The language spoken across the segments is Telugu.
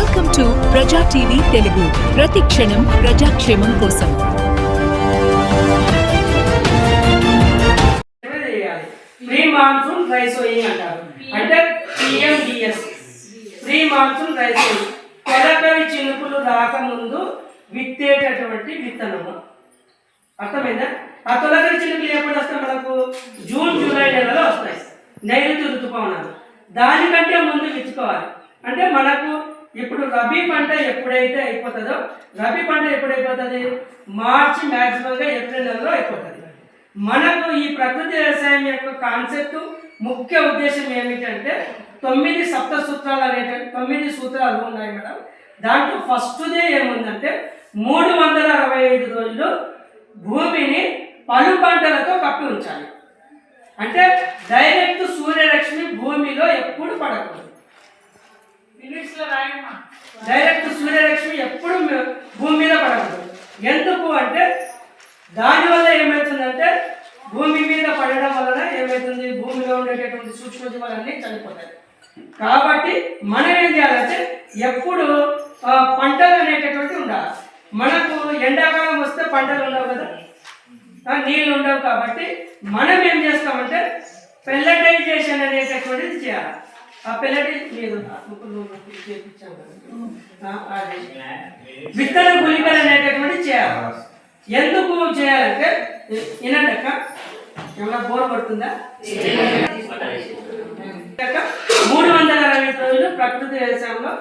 Welcome to Praja TV Telugu ప్రతి క్షణం ప్రజాక్షేమం కోసం. ప్రీ మాన్సూన్ డ్రై సోయింగ్ అంటారు. అంటే PMDS pre monsoon dry sowing తొలకరి చినుకులు రాకముందు విత్తేటటువంటి విత్తనము. అర్థమైందా? ఆ తొలకరి చినుకులు ఎప్పుడు వస్తాయి మనకు? జూన్ జూలై నెలలో వస్తాయి. నైరుతి ఋతుపవనాలు దానికంటే ముందు విచ్చుకోవాలి అంటే మనకు ఇప్పుడు రబీ పంట ఎప్పుడైతే అయిపోతుందో రబీ పంట ఎప్పుడు అయిపోతుంది మార్చి మ్యాక్సిమంగా ఏప్రిల్ నెలలో అయిపోతుంది. మనకు ఈ ప్రకృతి వ్యవసాయం యొక్క కాన్సెప్ట్ ముఖ్య ఉద్దేశం ఏమిటంటే తొమ్మిది సప్త సూత్రాలు అనేట తొమ్మిది సూత్రాలు ఉన్నాయి మేడం. దాంట్లో ఫస్ట్దే ఏముందంటే మూడు వందల అరవై ఐదు రోజులు భూమిని పలు పంటలతో కప్పి ఉంచాలి. అంటే డైరెక్ట్ సూర్యరశ్మి భూమిలో ఎప్పుడు పడకూడదు. డైరెక్ట్ సూర్యరశ్మి ఎప్పుడు భూమి మీద పడకూడదు ఎందుకు అంటే దానివల్ల ఏమవుతుందంటే భూమి మీద పడడం వలన ఏమవుతుంది భూమిలో ఉండేటటువంటి సూక్ష్మజీవాలన్నీ చనిపోతాయి. కాబట్టి మనం ఏం చేయాలంటే ఎప్పుడు పంటలు అనేటటువంటి ఉండాలి. మనకు ఎండాకాలం వస్తే పంటలు ఉండవు కదా? నీళ్ళు ఉండవు కాబట్టి మనం ఏం చేస్తామంటే పెల్లటైజేషన్ అనేటటువంటిది చేయాలి. ఆ పెల్లటి మీరు చేపించాం విత్తన గుళికలు అనేటటువంటి చేయాలి. ఎందుకు చేయాలంటే వినండి ఏమన్నా బోర్ పడుతుందా మూడు వందల అరవై రోజులు ప్రకృతి వ్యవసాయంలో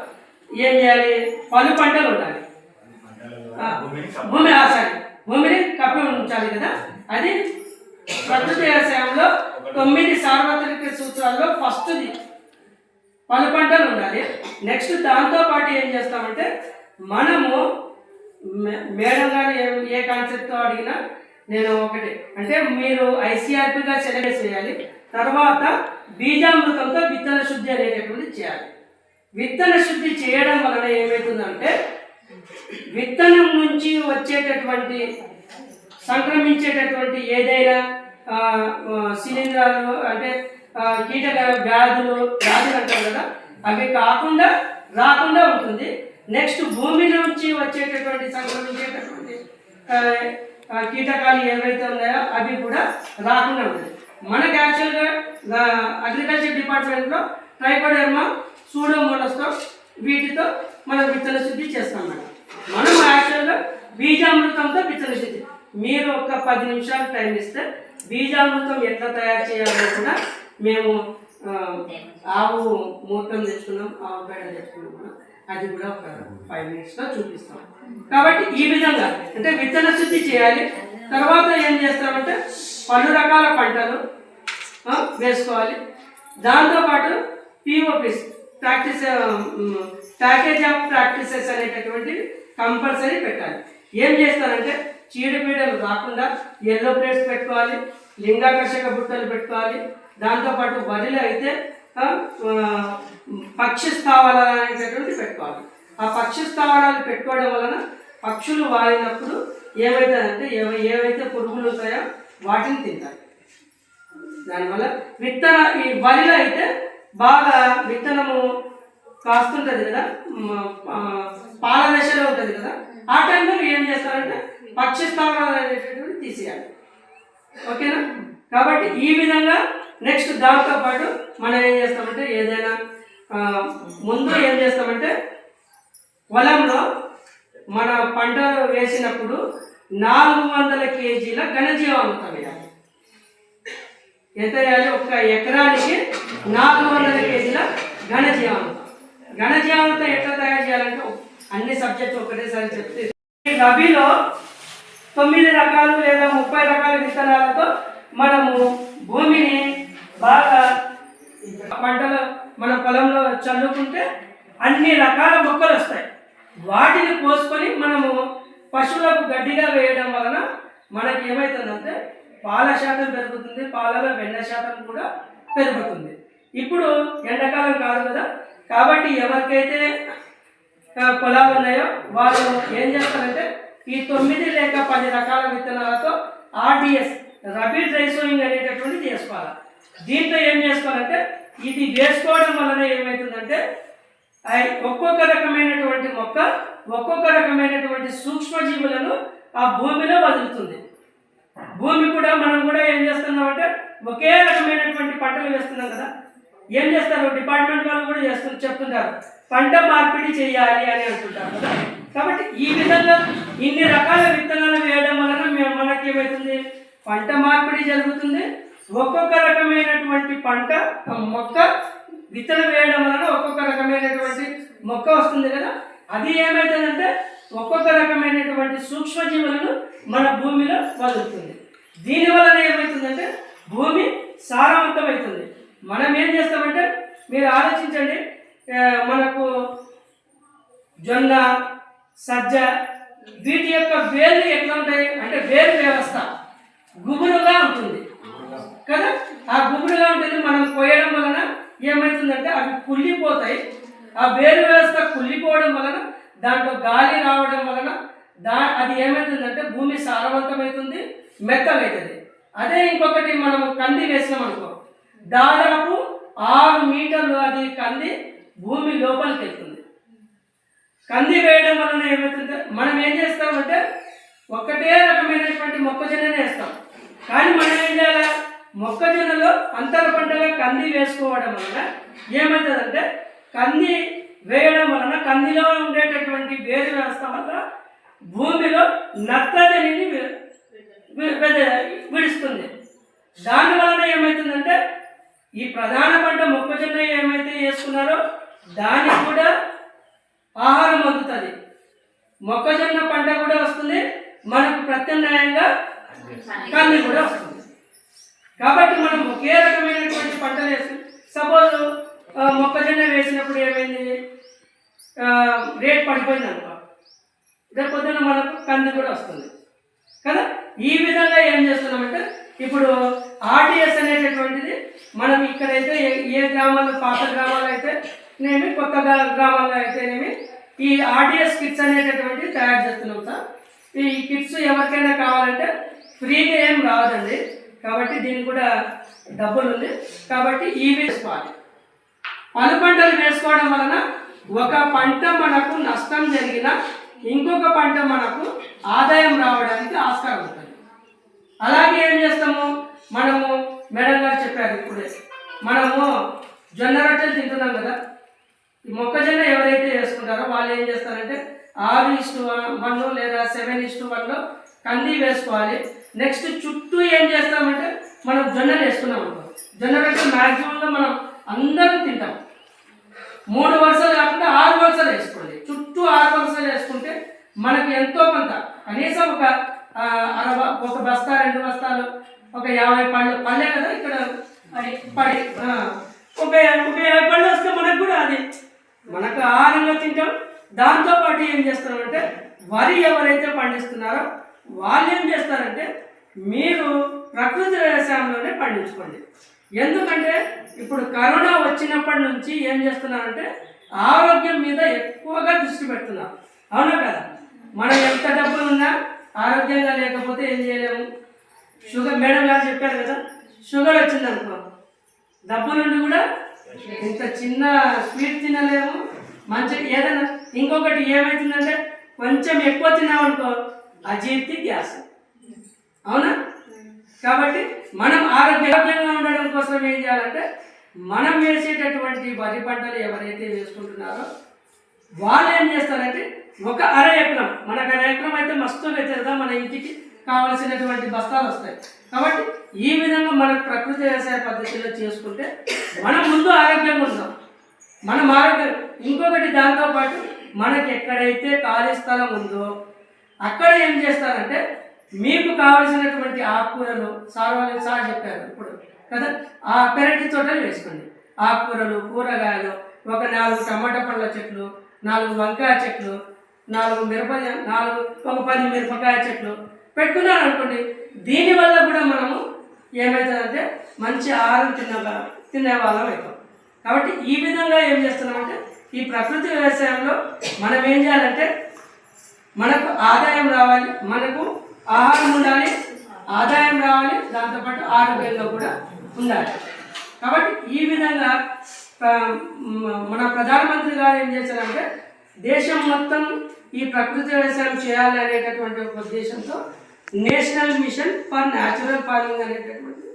ఏం చేయాలి? పలు పంటలు ఉండాలి. భూమి ఆసాలి భూమిని కప్పి ఉంచాలి కదా. అది ప్రకృతి వ్యవసాయంలో తొమ్మిది సార్వత్రిక సూత్రాల్లో ఫస్ట్ది. పలు పంటలు ఉండాలి. నెక్స్ట్ దాంతో పాటు ఏం చేస్తామంటే మనము మే- మేడం గారు ఏ ఏ కాన్సెప్ట్తో అడిగినా నేను ఒకటి అంటే మీరు ఐసీఆర్పీగా సెలెక్ట్ చేయాలి. తర్వాత బీజామృతంతో విత్తన శుద్ధి అనేటటువంటి చేయాలి. విత్తన శుద్ధి చేయడం వలన ఏమవుతుందంటే విత్తనం నుంచి వచ్చేటటువంటి సంక్రమించేటటువంటి ఏదైనా ఆ, శిలీంధ్రాలు అంటే కీటక వ్యాధులు వ్యాధులు అంటారు కదా అవి కాకుండా రాకుండా ఉంటుంది. నెక్స్ట్ భూమి నుంచి వచ్చేటటువంటి సంక్రమించేటటువంటి కీటకాలు ఏవైతే ఉన్నాయో అవి కూడా రాకుండా ఉంటుంది. మనకి యాక్చువల్గా అగ్రికల్చర్ డిపార్ట్మెంట్లో ట్రైకోడర్మా సూడోమోనస్తో వీటితో మనం విత్తన శుద్ధి చేస్తాం మేడం. మనం యాక్చువల్గా బీజామృతంతో విత్తన శుద్ధి. మీరు ఒక పది నిమిషాలు టైం ఇస్తే బీజామృతం ఎట్లా తయారు చేయాలో కూడా మేము ఆవు మూత్రం తెచ్చుకున్నాం ఆవు పేడ తెచ్చుకున్నాం. అది కూడా ఒక ఫైవ్ మినిట్స్లో చూపిస్తాం. కాబట్టి ఈ విధంగా అంటే విత్తన శుద్ధి చేయాలి. తర్వాత ఏం చేస్తామంటే పలు రకాల పంటలు వేసుకోవాలి. దాంతోపాటు POPs practice package of practices అనేటటువంటి కంపల్సరీ పెట్టాలి. ఏం చేస్తారంటే చీడపీడలు రాకుండా ఎల్లో ప్లేట్స్ పెట్టుకోవాలి లింగాకర్షక బుట్టలు పెట్టుకోవాలి దాంతోపాటు వరిలో అయితే పక్షి స్థావరాలు అనేటటువంటి పెట్టుకోవాలి. ఆ పక్షి స్థావరాలు పెట్టుకోవడం వలన పక్షులు వాడినప్పుడు ఏమవుతుందంటే ఏవ- ఏవైతే పురుగులు ఉంటాయో వాటిని తింటాయి దానివల్ల విత్తన ఈ వరిలో అయితే బాగా విత్తనము కాస్తుంటుంది కదా పాల దశలో ఉంటుంది కదా ఆ టైంలో ఏం చేస్తారంటే పక్షి స్థావరాలు అనేటటువంటి తీసేయాలి. ఓకేనా? కాబట్టి ఈ విధంగా నెక్స్ట్ దాంతో పాటు మనం ఏం చేస్తామంటే ఏదైనా ముందు ఏం చేస్తామంటే పొలంలో మన పంట వేసినప్పుడు నాలుగు వందల కేజీల ఘనజీవామృతం వేయాలి. ఎంత వేయాలి? ఒక ఎకరానికి నాలుగు వందల కేజీల ఘనజీవామృతం. ఘనజీవామృతం ఎట్లా తయారు చేయాలంటే అన్ని సబ్జెక్ట్స్ ఒకటేసారి చెప్తే. రబీలో తొమ్మిది రకాలు లేదా ముప్పై రకాల విత్తనాలతో మనము భూమిని బాగా పంటలు మన పొలంలో చల్లుకుంటే అన్ని రకాల మొక్కలు వస్తాయి. వాటిని కోసుకొని మనము పశువులకు గడ్డిగా వేయడం వలన మనకి ఏమవుతుందంటే పాల శాతం పెరుగుతుంది పాలలో వెన్న శాతం కూడా పెరుగుతుంది. ఇప్పుడు ఎండాకాలం కాదు కదా కాబట్టి ఎవరికైతే పొలాలు ఉన్నాయో వాళ్ళు ఏం చేస్తారంటే ఈ తొమ్మిది లేక పది రకాల విత్తనాలతో ఆర్డిఎస్ రబీ డ్రై సోయింగ్ అనేటటువంటిది చేసుకోవాలి. దీంతో ఏం చేసుకోవాలంటే ఇది వేసుకోవడం వలన ఏమవుతుందంటే ఒక్కొక్క రకమైనటువంటి మొక్క ఒక్కొక్క రకమైనటువంటి సూక్ష్మజీవులను ఆ భూమిలో వదులుతుంది. భూమి కూడా మనం కూడా ఏం చేస్తున్నాం అంటే ఒకే రకమైనటువంటి పంటలు వేస్తున్నాం కదా. ఏం చేస్తారు? డిపార్ట్మెంట్ వాళ్ళు కూడా చేస్తు చెప్తుంటారు. పంట మార్పిడి చేయాలి అని అంటుంటారు కదా. కాబట్టి ఈ విధంగా ఇన్ని రకాల విత్తనాలు వేయడం వలన మేము మనకి ఏమవుతుంది పంట మార్పిడి జరుగుతుంది. ఒక్కొక్క రకమైన పంట మొక్క విత్తనం వేయడం వలన ఒక్కొక్క రకమైనటువంటి మొక్క వస్తుంది కదా? అది ఏమైతుందంటే ఒక్కొక్క రకమైనటువంటి సూక్ష్మజీవులను మన భూమిలో వదులుతుంది. దీని వలన ఏమవుతుందంటే భూమి సారవంతమవుతుంది. మనం ఏం చేస్తామంటే మీరు ఆలోచించండి మనకు జొన్న సజ్జ వీటి యొక్క వేర్లు ఎట్లా ఉంటాయి? అంటే వేరు వ్యవస్థ గుబురుగా ఉంటుంది. కదా? ఆ గుబురుగా ఉంటుంది మనం కోయడం వలన ఏమవుతుందంటే అవి కుళ్ళిపోతాయి. ఆ వేరు వ్యవస్థ కుళ్ళిపోవడం వలన దాంట్లో గాలి రావడం వలన దా అది ఏమవుతుందంటే భూమి సారవంతమవుతుంది మెత్తమవుతుంది. అదే ఇంకొకటి మనం కంది వేసినాం అనుకో. దాదాపు ఆరు మీటర్లు అది కంది భూమి లోపలికి వెళ్తుంది. కంది వేయడం వలన ఏమవుతుంది మనం ఏం చేస్తామంటే ఒకటే రకమైనటువంటి మొక్కజొన్ననే వేస్తాం. కానీ మనం ఏం చేయాలి? మొక్కజొన్నలో అంతర పంటగా కంది వేసుకోవడం వలన ఏమవుతుందంటే కంది వేయడం వలన కందిలో ఉండేటటువంటి వేరు వ్యవస్థ వల్ల భూమిలో నత్రజనిని విడుస్తుంది. దాని వలన ఏమవుతుందంటే ఈ ప్రధాన పంట మొక్కజొన్న ఏమైతే వేసుకున్నారో దానికి కూడా ఆహారం అందుతుంది మొక్కజొన్న పంట కూడా వస్తుంది మనకు ప్రత్యామ్నాయంగా కంది కూడా వస్తుంది కాబట్టి మనం ఒకే రకమైనటువంటి పంటలు వేసి సపోజ్ మొక్కజొన్న వేసినప్పుడు ఏమైంది ఆ, రేట్ పడిపోయింది అనుకో రేపు పొద్దున్న మనకు కంది కూడా వస్తుంది కదా ఈ విధంగా ఏం చేస్తున్నామంటే ఇప్పుడు ఆర్టీఎస్ అనేటటువంటిది మనం ఇక్కడైతే ఏ- ఏ గ్రామాల్లో పాత గ్రామాల్లో అయితే నేమి కొత్త గ్రామాల్లో అయితేనేమి ఈ ఆడియస్ కిట్స్ అనేటటువంటివి తయారు చేస్తున్నాం సార్. ఈ కిట్స్ ఎవరికైనా కావాలంటే ఫ్రీగా ఏం రావదండి కాబట్టి దీనికి కూడా డబ్బులు ఉంది కాబట్టి ఈ వేసుకోవాలి. పలు పంటలు వేసుకోవడం వలన ఒక పంట మనకు నష్టం జరిగిన ఇంకొక పంట మనకు ఆదాయం రావడానికి ఆస్కారం ఉంటుంది. అలాగే ఏం చేస్తాము? మనము మేడం గారు చెప్పారు ఇప్పుడే. మనము జొన్న రొట్టెలు తింటున్నాం కదా. ఈ మొక్కజొన్న ఎవరైతే వేసుకుంటారో వాళ్ళు ఏం చేస్తారంటే ఆరు ఇస్టు వన్ లేదా సెవెన్ ఇస్టు వన్లో కంది వేసుకోవాలి. నెక్స్ట్ చుట్టూ ఏం చేస్తామంటే మనం జొన్నలు వేసుకున్నాం అనుకో. జొన్న రొట్టెలు మ్యాక్సిమంలో మనం అందరం తింటాం. మూడు వరుసలు కాకుండా ఆరు వరుసలు వేసుకోండి చుట్టూ ఆరు వరుసలు వేసుకుంటే మనకి ఎంతో కొంత. కనీసం ఒక అరవై అరవ ఒక బస్తా రెండు బస్తాలు ఒక యాభై పళ్ళు పళ్ళే కదా ఇక్కడ. పడి ఒక ఒక యాభై పళ్ళు వస్తే మనకు కూడా అది మనకు ఆహారంగా తింటాం. దాంతోపాటు ఏం చేస్తామంటే వరి ఎవరైతే పండిస్తున్నారో వాళ్ళు ఏం చేస్తారంటే మీరు ప్రకృతి వ్యవసాయంలోనే పండించుకోండి. ఎందుకంటే ఇప్పుడు కరోనా వచ్చినప్పటి నుంచి ఏం చేస్తున్నారంటే ఆరోగ్యం మీద ఎక్కువగా దృష్టి పెడుతున్నాం అవునా కదా? మనం ఎంత డబ్బులు ఉన్నా ఆరోగ్యంగా లేకపోతే ఏం చేయలేము. షుగర్ మేడం గారు చెప్పారు కదా షుగర్ వచ్చింది అనుకో డబ్బులుండి కూడా ఇంత చిన్న స్వీట్ తినలేము. మంచి ఏదైనా ఇంకొకటి ఏమవుతుందంటే కొంచెం ఎక్కువ తిన్నామనుకో అజీర్తి గ్యాస్ అవునా? కాబట్టి మనం ఆరోగ్యంగా ఉండడం కోసం ఏం చేయాలంటే మనం వేసేటటువంటి వరి పంటలు ఎవరైతే వేసుకుంటున్నారో వాళ్ళు ఏం చేస్తారంటే ఒక అర ఎకరం మనకు అర ఎకరం అయితే మస్తు అవుతుంది మన ఇంటికి కావాల్సినటువంటి బస్తాలు వస్తాయి. కాబట్టి ఈ విధంగా మన ప్రకృతి వ్యవసాయ పద్ధతిలో చేసుకుంటే మనం ముందు ఆరోగ్యంగా ఉంటాం మనం ఆరోగ్యం ఇంకొకటి దాంతోపాటు మనకి ఎక్కడైతే ఖాళీ స్థలం ఉందో అక్కడ ఏం చేస్తారంటే మీకు కావలసినటువంటి ఆకుకూరలు సార్ వాళ్ళు సార్ చెప్పారు ఇప్పుడు కదా? ఆ పెరటి తోటలు వేసుకోండి. ఆకుకూరలు కూరగాయలు ఒక నాలుగు టమాటా పండ్ల చెట్లు నాలుగు వంకాయ చెట్లు నాలుగు మిరప నాలుగు ఒక పది మిరపకాయ చెట్లు పెట్టుకున్నారు అనుకోండి దీనివల్ల కూడా మనము ఏమవుతుందంటే మంచి ఆహారం తిన్న తినే వాళ్ళం అవుతాం. కాబట్టి ఈ విధంగా ఏం చేస్తున్నామంటే ఈ ప్రకృతి వ్యవసాయంలో మనం ఏం చేయాలంటే మనకు ఆదాయం రావాలి మనకు ఆహారం ఉండాలి ఆదాయం రావాలి దాంతోపాటు ఆరోగ్యంగా కూడా ఉండాలి. కాబట్టి ఈ విధంగా మన ప్రధానమంత్రి గారు ఏం చేశారంటే దేశం మొత్తం ఈ ప్రకృతి వ్యవసాయం చేయాలి అనేటటువంటి ఒక ఉద్దేశంతో national mission for natural farming అనేటటువంటి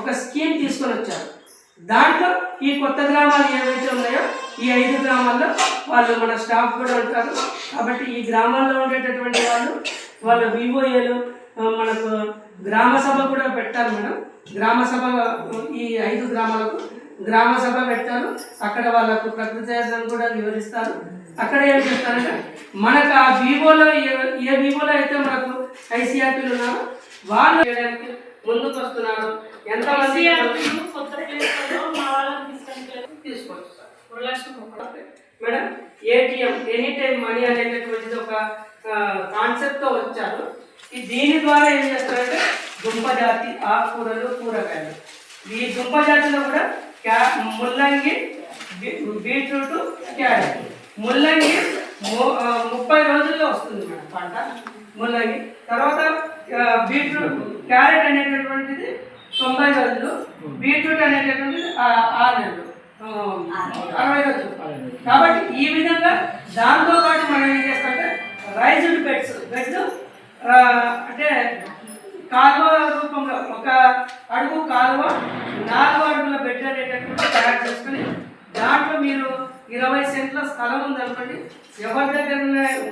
ఒక స్కీమ్ తీసుకొని వచ్చారు. దాంట్లో ఈ కొత్త గ్రామాలు ఏవైతే ఉన్నాయో ఈ ఐదు గ్రామాల్లో వాళ్ళు మన స్టాఫ్ కూడా ఉంటారు. కాబట్టి ఈ గ్రామాల్లో ఉండేటటువంటి వాళ్ళు వాళ్ళ వివోఏలు మనకు గ్రామ సభ కూడా పెట్టారు మేడం. గ్రామ సభ ఈ ఐదు గ్రామాలకు గ్రామ సభ పెట్టారు. అక్కడ వాళ్ళకు ప్రకృతి కూడా వివరిస్తారు. అక్కడ ఏం చేస్తారంటే మనకు ఆ వివోలో ఏ ఏ వివోలో అయితే మనకు ఐసీఆర్పీలు ఉన్నారో వాళ్ళు చేయడానికి ముందుకు వస్తున్నారు ఎంతమంది కొత్త తీసుకోవచ్చు sir. Madam ATM any time money అనేటటువంటిది ఒక కాన్సెప్ట్తో వచ్చారు. ఈ దీని ద్వారా ఏం చేస్తారంటే దుంప జాతి ఆకుకూరలు కూరగాయలు. ఈ దుంప జాతిలో కూడా క్యా ముల్లంగి బీట్రూట్ క్యారెట్. ముల్లంగి ముప్పై రోజుల్లో వస్తుంది మేడం పంట. ముల్లంగి. తర్వాత బీట్రూట్ క్యారెట్ అనేటటువంటిది తొంభై రోజులు. బీట్రూట్ అనేటటువంటిది ఆ, ఆరు నెలలు ఆ, అరవై రోజులు. కాబట్టి ఈ విధంగా దాంతో పాటు మనం ఏం చేస్తామంటే రైజ్డ్ బెడ్స్ బెడ్స్ అంటే కాలువ రూపంలో ఒక అడుగు కాలువ నాలుగు అడుగుల బెడ్ అనేటటువంటి తయారు చేసుకుని దాంట్లో మీరు ఇరవై సెంట్ల స్థలం ఉందనుకోండి ఎవరి దగ్గర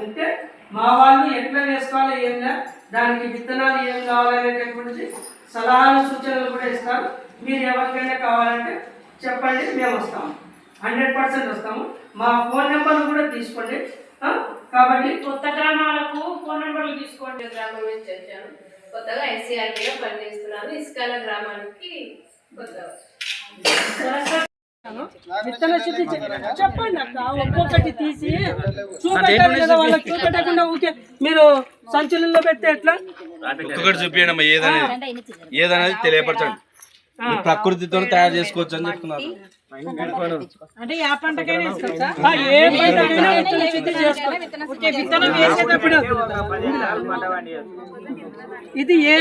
ఉంటే మా వాళ్ళు ఎట్లా వేసుకోవాలి ఏం దానికి విత్తనాలు ఏం కావాలనేటటువంటి సలహాలు సూచనలు కూడా ఇస్తారు మీరు ఎవరికైనా కావాలంటే చెప్పండి మేము వస్తాము హండ్రెడ్ పర్సెంట్ వస్తాము. మా ఫోన్ నెంబర్లు కూడా తీసుకోండి? కాబట్టి కొత్త గ్రామాలకు ఫోన్ నెంబర్లు తీసుకోండి గ్రామం నుంచి వచ్చాను కొత్తగా ఎస్సీఆర్టీగా పనిచేస్తున్నాను. ఇస్కాల గ్రామానికి విత్తన శుద్ధి చెప్పండి అక్క ఒక్కొక్కటి తీసి చూపెట్టాలి కదా వాళ్ళకి చూపెట్టకుండా ఊకే మీరు సంచులలో పెడితే ఎట్లా? ఒక్కొక్కటి చూపించండి అమ్మా ఏదనేది ఏదనేది తెలియపరచండి. ప్రకృతితో తయారు చేసుకోవచ్చు అని చెప్తున్నారు. అంటే ఏ పంటకైనా ఏ పంటకైనా విత్తన శుద్ధి చేసుకోవచ్చు ఓకే విత్తనం వేసేటప్పుడు ఇది ఏ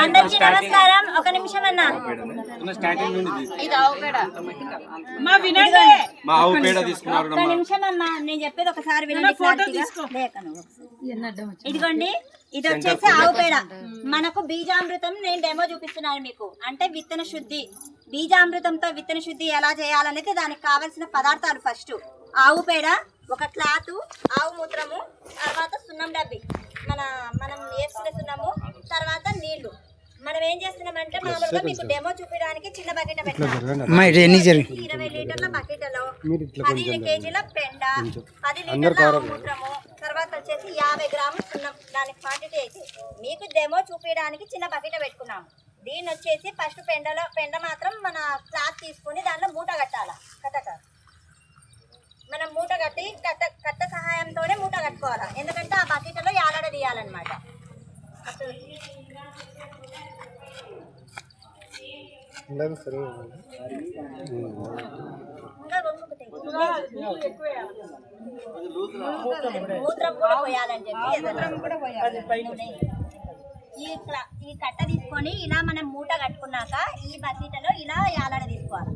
అందరికీ నమస్కారం. ఒక నిమిషం అన్న. మా వినండి మా ఆవు పేడ తీసుకున్నారు ఒక నిమిషం అన్న. నేను చెప్పేది ఒకసారి వినండి. ఇదిగోండి. ఇది వచ్చేసి ఆవు పేడ. మనకు బీజామృతం నేను డెమో చూపిస్తున్నాను మీకు. అంటే విత్తన శుద్ధి. బీజామృతంతో విత్తన శుద్ధి ఎలా చేయాలనేది దానికి కావాల్సిన పదార్థాలు ఫస్ట్ ఆవు పేడ ఒక క్లాత్ ఆవు మూత్రము తర్వాత సున్నం డబ్బి. మన మనం వేసుకునే సున్నము తర్వాత నీళ్ళు. మనం ఏం చేస్తున్నామంటే మామూలుగా మీకు డెమో చూపించడానికి చిన్న బకెట్ పెట్టాం ఇరవై లీటర్ల బకెట్లో పది కేజీల పెండ పది లీటర్ల మూత్రము తర్వాత వచ్చేసి యాభై గ్రాములు సున్నం. దానికి క్వాంటిటీ అయితే మీకు డెమో చూపించడానికి చిన్న బకెట్ పెట్టుకున్నాము. దీన్ని వచ్చేసి ఫస్ట్ పెండలో పెండ మాత్రం మన క్లాత్ తీసుకొని దాంట్లో మూట కట్టాలి కట్టక. మనం మూట కట్టి కట్ట కట్ట సహాయంతోనే మూట కట్టుకోవాలి. ఎందుకంటే ఆ బకెట్లో యాలడ తీయాలన్నమాట. మూత్రం కూడా పోయాలని చెప్పి మూత్రం కూడా పోయాలి ఈ క్ల- ఈ కట్ట తీసుకొని ఇలా మనం మూట కట్టుకున్నాక ఈ బకెట్లో ఇలా యాలడ తీసుకోవాలి.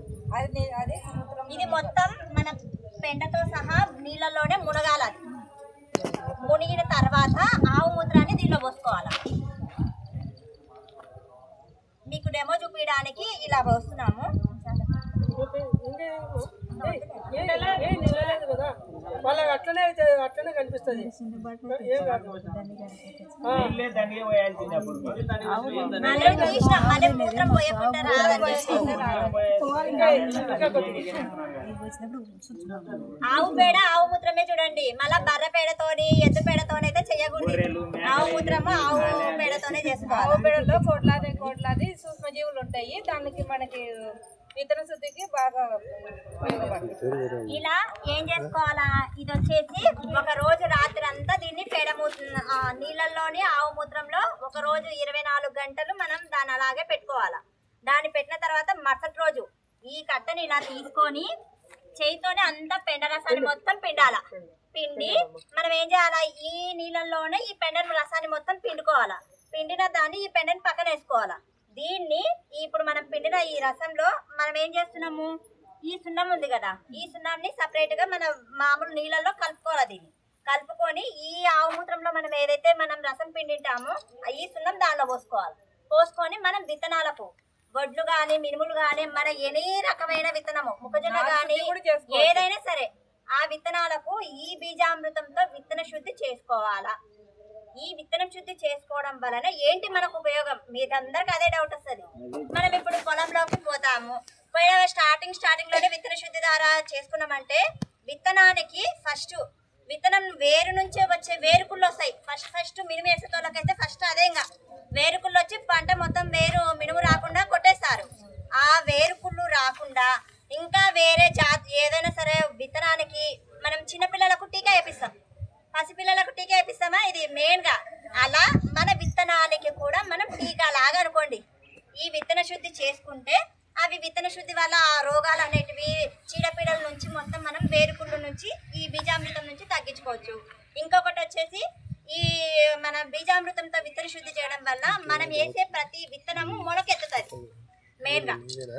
ఇది మొత్తం మన పెండతో సహా నీళ్ళలోనే మునగాలి. మునిగిన తర్వాత ఆవు మూత్రాన్ని దీనిలో పోసుకోవాలి. మీకు డెమో చూపించడానికి ఇలా పోస్తున్నాము. వాళ్ళకి అట్లనే అయితే అట్లనే కనిపిస్తుంది ఏం కాదు ఆవు పేడ ఆవు మూత్రమే చూడండి మళ్ళా బర్ర పేడతోని ఎద్దు పేడతోనైతే చేయకూడదు ఆవు మూత్రము ఆవు పేడతోనే చేసుకోవాలి పేడలో కోట్లాది కోట్లాది సూక్ష్మజీవులు ఉంటాయి. దానికి మనకి విత్తన శుద్ధికి బాగా ఇలా ఏం చేసుకోవాలా? ఇది వచ్చేసి ఒక రోజు రాత్రి అంతా దీన్ని పేడ నీళ్ళల్లోని ఆవు మూత్రంలో ఒక రోజు ఇరవై నాలుగు గంటలు మనం దాన్ని అలాగే పెట్టుకోవాలా. దాన్ని పెట్టిన తర్వాత మరుసటి రోజు ఈ కట్టని ఇలా తీసుకొని చేయితోనే అంతా పెండ రసాన్ని మొత్తం పిండాల. పిండి మనం ఏం చేయాలా? ఈ నీళ్ళల్లోనే ఈ పెండను రసాన్ని మొత్తం పిండుకోవాలా. పిండిన దాన్ని ఈ పెండని పక్కన వేసుకోవాలా. దీన్ని ఇప్పుడు మనం పిండిన ఈ రసంలో మనం ఏం చేస్తున్నాము? ఈ సున్నం ఉంది కదా ఈ సున్నాన్ని సపరేట్గా మన మామూలు నీళ్ళలో కలుపుకోవాలి దీన్ని. కలుపుకొని ఈ ఆవు మూత్రంలో మనం ఏదైతే మనం రసం పిండింటామో ఈ సున్నం దానిలో పోసుకోవాలి. పోసుకొని మనం విత్తనాలకు వడ్లు గాని మినుములు గాని మన ఎనీ రకమైన విత్తనము మొక్కజొన్న గాని ఏదైనా సరే ఆ విత్తనాలకు ఈ బీజామృతంతో విత్తన శుద్ధి చేసుకోవాలా. ఈ విత్తనం శుద్ధి చేసుకోవడం వలన ఏంటి మనకు ఉపయోగం? మీకు అదే డౌట్ వస్తుంది. మనం ఇప్పుడు పొలంలోకి పోతాము. పోయిన స్టార్టింగ్ స్టార్టింగ్లోనే విత్తన శుద్ధి ద్వారా చేసుకున్నామంటే విత్తనానికి ఫస్ట్ విత్తనం వేరు నుంచే వచ్చే వేరుకుళ్ళు వస్తాయి. ఫస్ట్ ఫస్ట్ మినుము వేసేటోళ్ళకైతే ఫస్ట్ అదే ఇంకా. వేరుకుళ్ళు వచ్చి పంట మొత్తం వేరు మినుము రాకుండా కొట్టేస్తారు ఆ వేరుకుళ్ళు రాకుండా ఇంకా వేరే జాతి ఏదైనా సరే విత్తనానికి మనం చిన్నపిల్లలకు టీకా వేపిస్తాం పసిపిల్లలకు టీకా వేపిస్తామా ఇది మెయిన్గా అలా మన విత్తనాలకి కూడా మనం టీకా లాగా అనుకోండి ఈ విత్తన శుద్ధి చేసుకుంటే అవి విత్తన శుద్ధి వల్ల ఆ రోగాలు అనేటివి చీడపీడల నుంచి మొత్తం మనం వేరుకుళ్ళు నుంచి ఈ బీజామృతం నుంచి తగ్గించుకోవచ్చు ఇంకొకటి వచ్చేసి ఈ మన బీజామృతంతో విత్తన శుద్ధి చేయడం వల్ల మనం వేసే ప్రతి విత్తనము మొలకెత్తుతుంది మెయిన్గా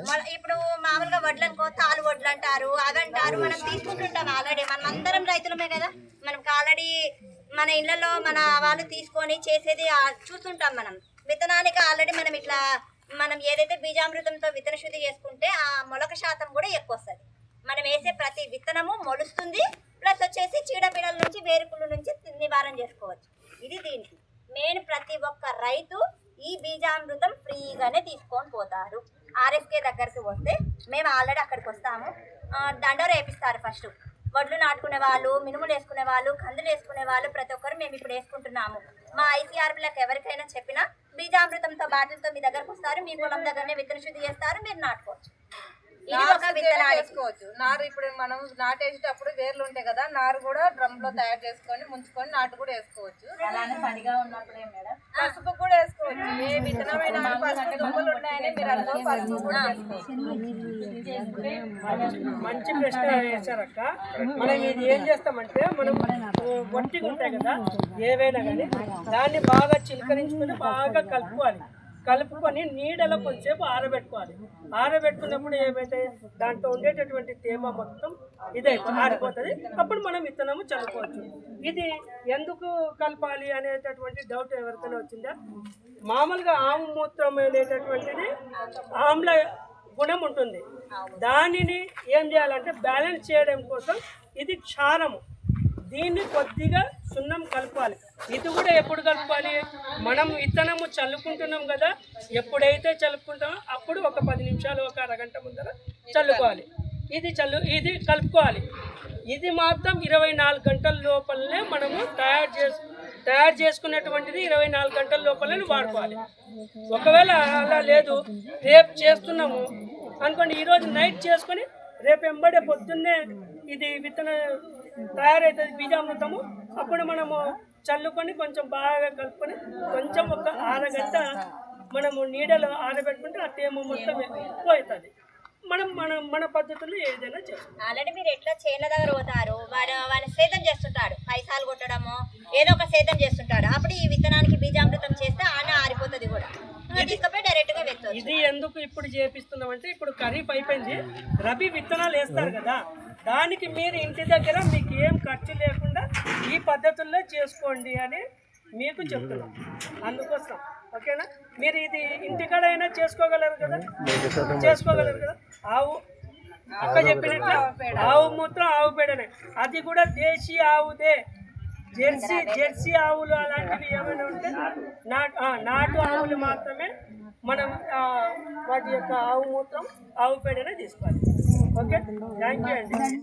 మొల- ఇప్పుడు మామూలుగా వడ్లు అనుకో తాలు వడ్లు అంటారు అవి అంటారు మనం తీసుకుంటుంటాం ఆల్రెడీ మనం అందరం రైతులమే కదా. మనకు ఆల్రెడీ మన ఇళ్ళలో మన వాళ్ళు తీసుకొని చేసేది చూస్తుంటాం మనం. విత్తనానికి ఆల్రెడీ మనం ఇట్లా మనం ఏదైతే బీజామృతంతో విత్తన శుద్ధి చేసుకుంటే ఆ మొలక శాతం కూడా ఎక్కువ వస్తుంది. మనం వేసే ప్రతి విత్తనము మొలుస్తుంది ప్లస్ వచ్చేసి చీడపీడల నుంచి వేరుకుళ్ళు నుంచి నివారణ చేసుకోవచ్చు. ఇది దీనికి. మెయిన్ ప్రతి ఒక్క రైతు ఈ బీజామృతం ఫ్రీగానే తీసుకొని పోతారు. ఆర్ఎస్కే దగ్గరికి వస్తే మేము ఆల్రెడీ అక్కడికి వస్తాము. దండోర వేపిస్తారు ఫస్ట్. వడ్లు నాటుకునే వాళ్ళు మినుములు వేసుకునే వాళ్ళు కందులు వేసుకునే వాళ్ళు ప్రతి ఒక్కరు మేము ఇప్పుడు వేసుకుంటున్నాము. మా ఐసీఆర్పీలకు ఎవరికైనా చెప్పినా బీజామృతంతో బాటిల్తో మీ దగ్గరకు వస్తారు మీ పొలం దగ్గరనే విత్తన శుద్ధి చేస్తారు మీరు నాటుకోవచ్చు. చేసుకోవచ్చు నారు ఇప్పుడు మనం నాటేసేటప్పుడు వేర్లు ఉంటాయి కదా నారు కూడా డ్రమ్లో తయారు చేసుకొని ముంచుకొని నాటు కూడా వేసుకోవచ్చు. అలానే పనిగా ఉన్నప్పుడే మేడం? పసుపు కూడా వేసుకోవచ్చు. ఏ విత్తనమైన పసుపు దుంపలు ఉన్నాయని మీరు అందులో పసుపు కూడా మంచి ప్రశ్న వేశారక్క మనం ఇది ఏం చేస్తామంటే మనం ఒంటిగా ఉంటాయి కదా ఏవైనా కానీ దాన్ని బాగా చిలకరించుకొని బాగా కలుపుకోవాలి. కలుపుకొని నీడలో కొంచెంసేపు ఆరబెట్టుకోవాలి. ఆరబెట్టుకున్నప్పుడు ఏమైతే దాంట్లో ఉండేటటువంటి తేమ మొత్తం ఇదే ఆరిపోతుంది. అప్పుడు మనం విత్తనము చల్లుకోవచ్చు. ఇది ఎందుకు కలపాలి అనేటటువంటి డౌట్ ఎవరికైనా వచ్చిందా? మామూలుగా ఆము మూత్రం అనేటటువంటిది ఆమ్ల గుణం ఉంటుంది. దానిని ఏం చేయాలంటే బ్యాలెన్స్ చేయడం కోసం ఇది క్షారము. దీన్ని కొద్దిగా సున్నం కలపాలి. ఇది కూడా ఎప్పుడు కలపాలి? మనం విత్తనము చల్లుకుంటున్నాం కదా ఎప్పుడైతే చల్లుకుంటామో అప్పుడు ఒక పది నిమిషాలు ఒక అరగంట ముందర చల్లుకోవాలి. ఇది చల్లు ఇది కలుపుకోవాలి. ఇది మాత్రం ఇరవై నాలుగు గంటల లోపలనే మనము తయారు చేసు తయారు చేసుకున్నటువంటిది ఇరవై నాలుగు గంటల లోపలనే వాడుకోవాలి. ఒకవేళ అలా లేదు రేపు చేస్తున్నాము అనుకోండి ఈరోజు నైట్ చేసుకొని రేపు ఎంబడే పొద్దున్నే ఇది విత్తన తయారవుతుంది బీజామృతము. అప్పుడు మనము చల్లుకొని కొంచెం బాగా కలుపుకొని కొంచెం ఒక అరగంట మనము నీడలో ఆరబెట్టుకుంటే ఆ తేమ మొత్తం పోతుంది మనం మన మన పద్ధతుల్లో ఏదైనా చేస్తాం ఆల్రెడీ మీరు ఎట్లా చేనుల దగ్గర పోతారు? వాడు వాడు సేద్యం చేస్తుంటాడు పైసాలు కొట్టడము ఏదో ఒక సేద్యం చేస్తుంటాడు అప్పుడు ఈ విత్తనానికి బీజామృతం చేస్తే ఆన ఆరిపోతుంది కూడా. ఇది ఎందుకు ఇప్పుడు చేపిస్తున్నామంటే ఇప్పుడు ఖరీఫ్ అయిపోయింది. రబీ విత్తనాలు వేస్తారు కదా. దానికి మీరు ఇంటి దగ్గర మీకు ఏం ఖర్చు లేకుండా ఈ పద్ధతుల్లో చేసుకోండి అని మీకు చెప్తున్నాం. అందుకోసం ఓకేనా? మీరు ఇది ఇంటికాడైనా చేసుకోగలరు కదా? చేసుకోగలరు కదా? ఆవు అక్క చెప్పినట్లు ఆవు మూత్రం ఆవు పేడనే. అది కూడా దేశీ ఆవుదే. జెర్సీ జెర్సీ ఆవులు అలాంటివి ఏమైనా ఉంటే నాటు నాటు ఆవులు మాత్రమే మనం వాటి యొక్క ఆవు మూత్రం ఆవు పేడనే తీసుకోవాలి. ఓకే థ్యాంక్ యూ అండి